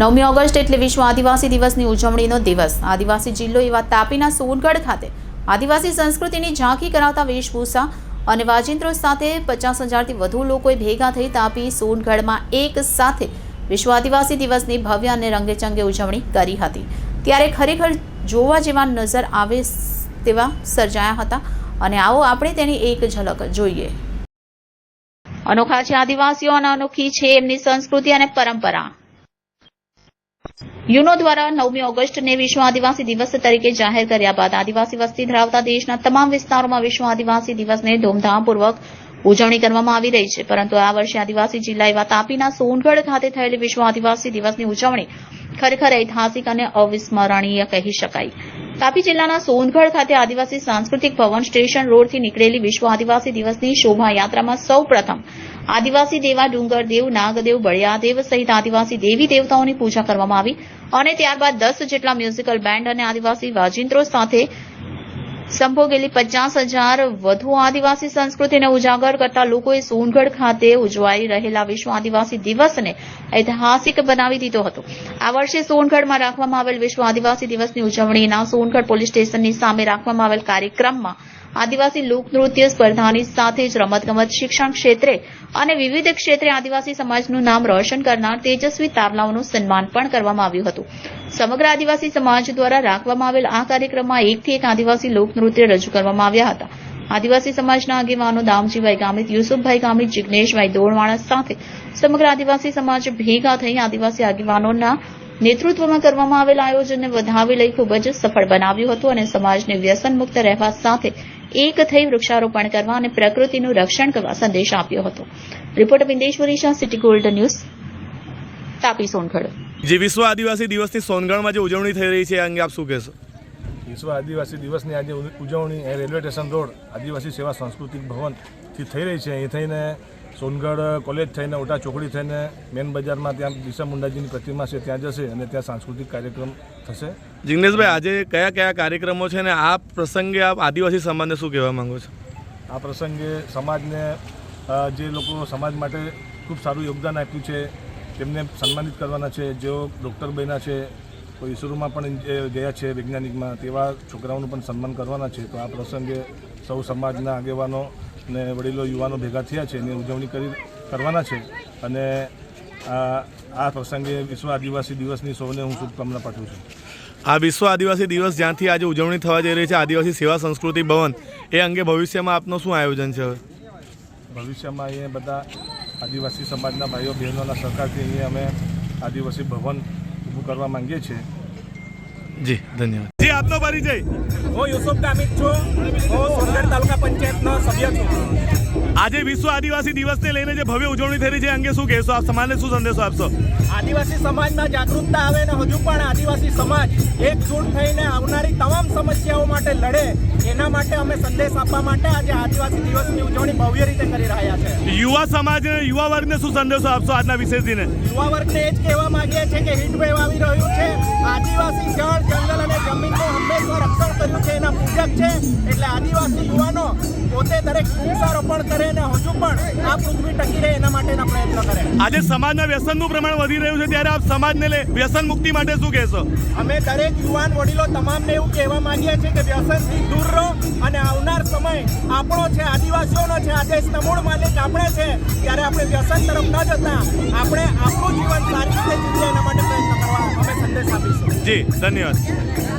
નવમી ઓગસ્ટ એટલે વિશ્વ આદિવાસી દિવસની ઉજવણીનો દિવસ. આદિવાસી જિલ્લો એવા તાપીના સોનગઢ ખાતે આદિવાસી સંસ્કૃતિની ઝાંખી કરાવતા વેશભૂષા અને વાજિંત્રો સાથે પચાસ હજારથી વધુ લોકોએ ભેગા થઈ તાપી સોનગઢમાં એક સાથે વિશ્વ આદિવાસી દિવસની ભવ્ય અને રંગેચંગે ઉજવણી કરી હતી. ત્યારે ખરેખર જોવા જેવા નજર આવે તેવા સર્જાયા હતા. અને આવો આપણે તેની એક ઝલક જોઈએ. અનોખા છે આદિવાસીઓ અને અનોખી છે એમની સંસ્કૃતિ અને પરંપરા. યુનો દ્વારા નવમી ઓગસ્ટને વિશ્વ આદિવાસી દિવસ તરીકે જાહેર કર્યા બાદ આદિવાસી વસ્તી ધરાવતા દેશના તમામ વિસ્તારોમાં વિશ્વ આદિવાસી દિવસને ધૂમધામપૂર્વક ઉજવણી કરવામાં આવી રહી છે. પરંતુ આ વર્ષે આદિવાસી જિલ્લા એવા તાપીના સોનગઢ ખાતે થયેલી વિશ્વ આદિવાસી દિવસની ઉજવણી ખરેખર ઐતિહાસિક અને અવિસ્મરણીય કહી શકાય. તાપી જિલ્લાના સોનગઢ ખાતે આદિવાસી સાંસ્કૃતિક ભવન સ્ટેશન રોડથી નીકળેલી વિશ્વ આદિવાસી દિવસની શોભાયાત્રામાં સૌ પ્રથમ આદિવાસી દેવા ડુંગરદેવ નાગદેવ બળિયાદેવ સહિત આદિવાસી દેવી દેવતાઓની પૂજા કરવામાં આવી અને ત્યારબાદ દસ જેટલા મ્યુઝિકલ બેન્ડ અને આદિવાસી વાજિંત્રો સાથે સંભોગેલી પચાસ હજાર વધુ આદિવાસી સંસ્કૃતિને ઉજાગર કરતા લોકોએ સોનગઢ ખાતે ઉજવાઈ રહેલા વિશ્વ આદિવાસી દિવસને ઐતિહાસિક બનાવી દીધો હતો. આ વર્ષે સોનગઢમાં રાખવામાં આવેલ વિશ્વ આદિવાસી દિવસની ઉજવણીના સોનગઢ પોલીસ સ્ટેશનની સામે રાખવામાં આવેલ કાર્યક્રમમાં આદિવાસી લોકનૃત્ય સ્પર્ધાની સાથે જ રમતગમત શિક્ષણ ક્ષેત્રે અને વિવિધ ક્ષેત્રે આદિવાસી સમાજનું નામ રોશન કરનાર તેજસ્વી તારલાઓનું સન્માન પણ કરવામાં આવ્યું હતું. સમગ્ર આદિવાસી સમાજ દ્વારા રાખવામાં આવેલ આ કાર્યક્રમમાં એકથી એક આદિવાસી લોકનૃત્ય રજૂ કરવામાં આવ્યા હતા. આદિવાસી સમાજના આગેવાનો દામજીભાઈ ગામિત, યુસુફભાઈ ગામિત, જિગ્નેશભાઈ દોડવાણા સાથે સમગ્ર આદિવાસી સમાજ ભેગા થઈ આદિવાસી આગેવાનોના નેતૃત્વમાં કરવામાં આવેલ આયોજનને વધાવી લઈ ખૂબ જ સફળ બનાવ્યું હતું અને સમાજને વ્યસન મુક્ત રહેવા સાથે એક થઈ વૃક્ષારોપણ કરવા અને પ્રકૃતિનું રક્ષણ કરવા સંદેશ આપ્યો હતો. Reporter Bindeshwari Shah city gold news Tapi Songadh જે વિશ્વ આદિવાસી દિવસની સોનગઢમાં જે ઉજવણી થઈ રહી છે એ અંગે આપ શું કહેશો? વિશ્વ આદિવાસી દિવસની આજે ઉજવણી એ રેલવે સ્ટેશન રોડ આદિવાસી સેવા સાંસ્કૃતિક ભવનથી થઈ રહી છે. અહીં થઈને સોનગઢ કોલેજ થઈને ઓટા ચોકડી થઈને મેન બજારમાં ત્યાં બિરસા મુંડાજીની પ્રતિમા છે ત્યાં જશે અને ત્યાં સાંસ્કૃતિક કાર્યક્રમ થશે. જિગ્નેશભાઈ આજે કયા કયા કાર્યક્રમો છે અને આ પ્રસંગે આપ આદિવાસી સમાજને શું કહેવા માંગો છો? આ પ્રસંગે સમાજને જે લોકો સમાજ માટે ખૂબ સારું યોગદાન આપ્યું છે તેમને સન્માનિત કરવાના છે જેઓ ડૉક્ટર બન્યા છે કોઈ ઈસરોમાં પણ જે ગયા છે વૈજ્ઞાનિકમાં તેવા છોકરાઓનું પણ સન્માન કરવાના છે. તો આ પ્રસંગે સૌ સમાજના આગેવાનો અને વડીલો યુવાનો ભેગા થયા છે એની ઉજવણી કરી કરવાના છે. અને આ આ પ્રસંગે વિશ્વ આદિવાસી દિવસની સૌને હું શુભકામના પાઠવું છું. આ વિશ્વ આદિવાસી દિવસ જ્યાંથી આજે ઉજવણી થવા જઈ રહી છે આદિવાસી સેવા સંસ્કૃતિ ભવન એ અંગે ભવિષ્યમાં આપનું શું આયોજન છે હવે? ભવિષ્યમાં અહીંયા બધા આદિવાસી સમાજના ભાઈઓ બહેનોના સહકારથી અહીંયા અમે આદિવાસી ભવન ઊભું કરવા માંગીએ છીએ. જી ધન્યવાદ. જી આપનો પરિચય. હું યુસુફ ગામિત છું. હું સોનગઢ તાલુકા પંચાયતનો સભ્ય છું. આજે વિશ્વ આદિવાસી દિવસને લઈને જે ભવ્ય ઉજવણી થઈ રહી છે અંગે શું કહેશો? આપ સમાજને શું સંદેશો આપશો? આદિવાસી સમાજમાં જાગૃતતા આવે ને હજુ પણ આદિવાસી સમાજ એકજૂટ થઈને આવનારી તમામ સમસ્યાઓ માટે લડે એના માટે અમે સંદેશ આપવા માટે આજે આદિવાસી દિવસની ઉજવણી ભવ્ય રીતે કરી રહ્યા છે. યુવા સમાજ યુવા વર્ગને શું સંદેશો આપશો આજના વિશેષ દિને? યુવા વર્ગને એ જ કહેવા માંગીએ છીએ કે હીટ વેવ આવી રહ્યું છે. આદિવાસી જળ જંગલ અને છે. એટલે આદિવાસી યુવાનો પોતે દરેક વૃક્ષારોપણ કરે અને હજુ પણ આ પૃથ્વી ટકી રહે એના માટેના પ્રયત્ન કરે. આજે સમાજના વ્યસનનું પ્રમાણ વધી રહ્યું છે ત્યારે આપ સમાજને લે વ્યસન મુક્તિ માટે શું કહેશો? અમે દરેક યુવાન વડીલો તમામને એવું કહેવા માંગીએ છીએ કે વ્યસનથી દૂર રહો અને આવનાર સમય આપણો છે આદિવાસીઓનો છે આ દેશના મૂળ માલિક આપણે છે ત્યારે આપણે વ્યસન તરફ ન જતા આપણે આપણું જીવન સારી રીતે જીવીએ એના માટે પ્રયત્ન કરવા અમે સંદેશ આપીશું. જી ધન્યવાદ.